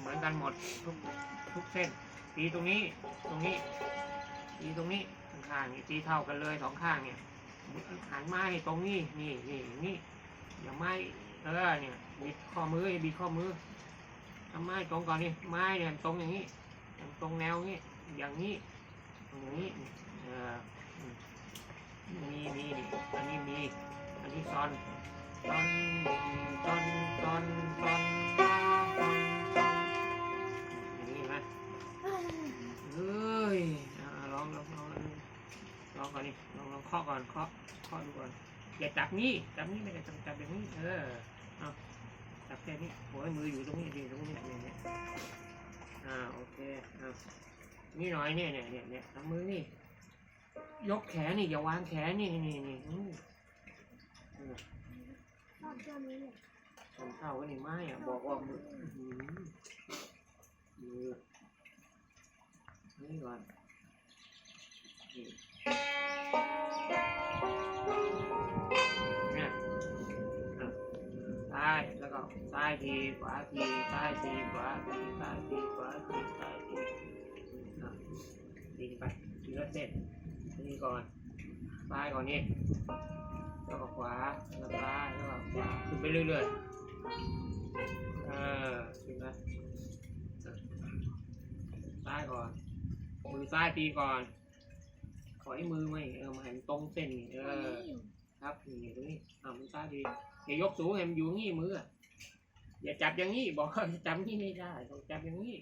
เหมือนกันหมดทุกทุกเส้น ตีตรงนี้ตรงนี้ ตีตรงนี้ข้างๆนี่ตีเท่ากันเลยสองข้างเนี่ยหันไม้ตรงนี้นี่นี่นี่อย่าไม้เออเนี่ยบิดข้อมือบิดข้อมือทำไม้ตรงก่อนนี่ไม้เนี่ยตรงอย่างนี้ ตรงแนวนี้อย่างนี้อย่างนี้เออมีมีนี่อันนี้มีอันนี้ซ้อนซ้อน ก่อนนี่ลองลองเคาะก่อนเคาะเคาะดูก่อนอย่าจับนี่จับนี่ไม่ได้จับจับอย่างนี้เออเอาจับแค่นี้โอ้ยมืออยู่ตรงนี้ดีตรงนี้เนี่ยเนี่ยอ่าโอเคเอานี่หน่อยเนี่ยเนี่ยเนี่ยเนี่ยทำมือนี่ยกแขนนี่อย่าวางแขนนี่นี่นี่อืมชอบตัวนี้เลยชนเข้ากันนี่ไม้อะบอกว่ามืออื้อหือมือนี่ก่อนนี่ ซ้ายทีขวาทีซ้ายทีขวาทีซ้ายทีขวาทีซ้ายทีอะทีไปทีละเส้นทีก่อนซ้ายก่อนนี่แล้วก็ขวาแล้วก็ซ้ายแล้วก็ขวาขึ้นไปเรื่อยๆเออขึ้นนะซ้ายก่อนมือซ้ายตีก่อนขอให้มือไม่เออมาให้มันตรงเส้นเออครับนี่ตรงนี้อ่ามือซ้ายดีอย่ายกสูงให้มันอยู่งี้มืออะ อย่าจับอย่างนี้บอกว่าจับนี่ไม่ได้ต้องจับอย่างนี้